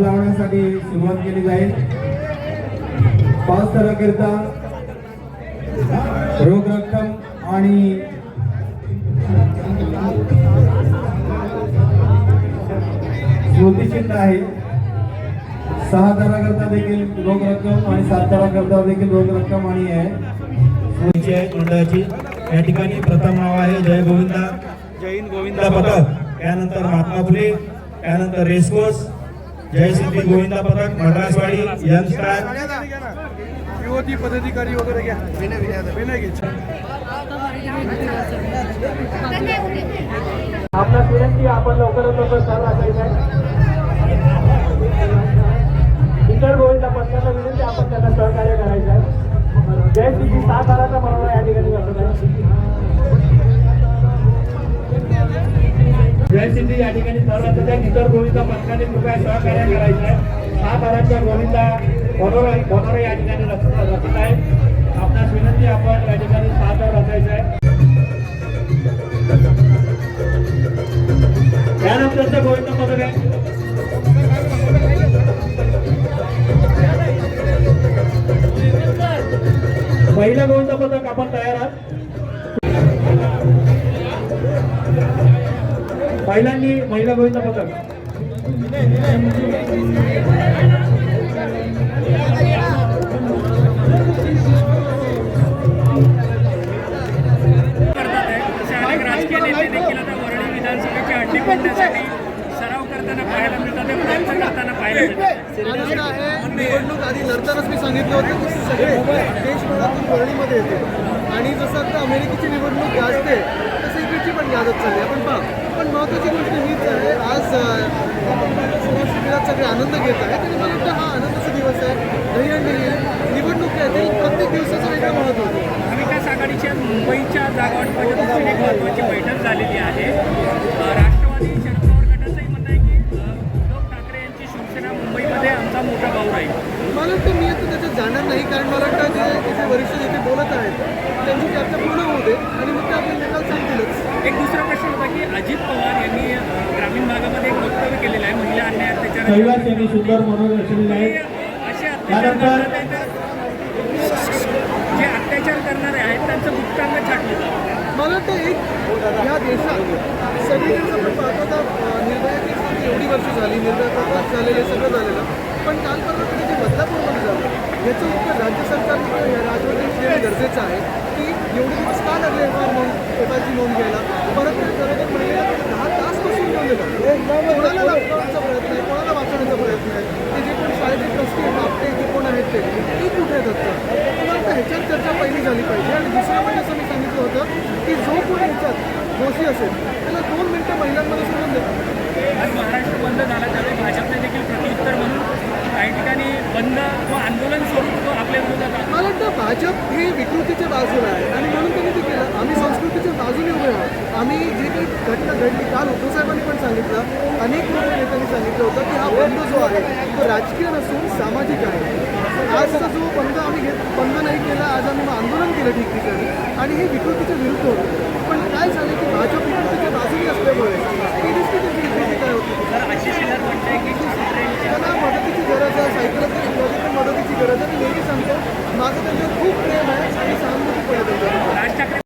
लावण्यासाठी सुरुवात केली जाईल. पाच तारखेकरता रोख रक्कम आणि स्मृतिचिन्ह आहे. सहा ताराकरता देखील रोख रक्कम आणि सात ताराकरता देखील रोख रक्कम आणि आहे मंडळाची. या ठिकाणी प्रथम नाव आहे जय गोविंदा. जय हिंद गोविंदा पथक. त्यानंतर महात्मा फुले. त्यानंतर रेसकोर्स. जय सिद्धी गोविंदा पथक मद्रासवाडी यंग स्टार. युवती पदाधिकारी वगैरे घ्या. विनय घ्यायचे आपला विनंती आपण लवकरात लवकर चालू राखायचं आहे. इतर गोविंदा पथकाला विनंती आपण त्यांना सहकार्य करायचं आहे. जय सिद्धी सात बाराचा मनोरा या ठिकाणी बसत आहे. या ठिकाणी सर्वात आहे इतर गोविंदा पथकाने कृपया सहकार्य करायचं आहे. हा बाराच्या गोविंदा मनोरा मनोरा या ठिकाणी रचत आहे. आपणास विनंती आपण या ठिकाणी साथवर रचायचं आहे. त्यानंतरचं गोविंद पदक आहे. पहिलं गोविंद पदक आपण तयार आहात. आता वरळी विधानसभेची हड्डी फोडण्यासाठी सराव करताना पाहायला मिळतात. ते प्रयत्न करताना पाहायला मिळतात. आनंद आहे निवडणूक आधी लढतानाच मी सांगितलं होतं की सगळे देशभरातून वर्णीमध्ये येते. आणि जसं आता अमेरिकेची निवडणूक गाजते तसं इकडची पण गाजत चालली आपण पहा. पण महत्त्वाची आनंद घेत आहेत आणि मला वाटतं हा आनंदाचा दिवस आहे. दहीहंडी निवडणूक आहे ते प्रत्येक दिवसाचं वेगळं महत्त्व होतं विकास आघाडीच्या मुंबईच्या जागावाटपाच्या दृष्टीने एक महत्त्वाची बैठक झालेली आहे. राष्ट्रवादी शरद पवार गटाचंही म्हणणं आहे की उद्धव ठाकरे यांची शिवसेना मुंबईमध्ये आमचा मोठा भाऊ राहील. मला वाटतं मी आता त्याच्यात जाणार नाही कारण मला वाटतं जे इथे वरिष्ठ नेते बोलत आहेत त्यांची चर्चा पूर्ण होऊ दे. आणि मग ते आपले निकाल सांगतीलच एक दुसरा प्रश्न होता की अजित पवार यांनी ग्रामीण भागामध्ये एक वक्तव्य केलेलं आहे महिला अन्याय अत्याचार यांनी सुंदर म्हणून रचलेले आहे असे अत्याचार जे अत्याचार करणारे आहेत त्यांचं गुप्तांग छाटलं. मला वाटतं एक या देशात सगळीकडे आपण पाहतो आता अं, निर्भया केसमध्ये एवढी वर्ष झाली निर्भया प्रकल्प झालेले सगळं झालेलं. पण काल परवा तुम्ही जे बदलापूरमध्ये झालं याचं उत्तर राज्य सरकारने देणं गरजेचं आहे की एवढे दिवस का लागले एफ आर नोंद एफ आयची नोंद घ्यायला. परत ते खरोखर महिलेला दहा तास बसून ठेवलेलं कोणाला प्रयत्न आहे कोणाला वाचवण्याचा प्रयत्न आहे? ते जे कोण शाळेचे ट्रस्टी आहेत आपले जे कोण आहेत ते ते कुठे आहेत आता मला वाटतं ह्याच्यात चर्चा पहिली झाली पाहिजे. आणि दुसरं म्हणजे असं मी सांगितलं होतं की जो कोणी ह्याच्यात दोषी असेल त्याला दोन मिनटं महिलांमध्ये सोडून द्या. आज महाराष्ट्र बंद झाला त्यावेळी भाजपने देखील प्रत्युत्तर म्हणून काही ठिकाणी बंद व आंदोलन स्वरूप तो आपल्या विरोधात आला. मला वाटतं भाजप हे विकृतीच्या बाजूला आहे. आणि म्हणून त्यांनी ते केलं. आम्ही संस्कृतीच्या बाजूने उभे आहोत. आम्ही जे काही घटना घडली काल उद्धव साहेबांनी पण सांगितलं अनेक लोक नेत्यांनी सांगितलं होतं की हा बंद जो आहे तो राजकीय नसून सामाजिक आहे. आजचा जो बंद आम्ही घेत बंद नाही केला आज आम्ही आंदोलन केलं ठिकठिकाणी आणि हे विकृतीच्या विरुद्ध होतं.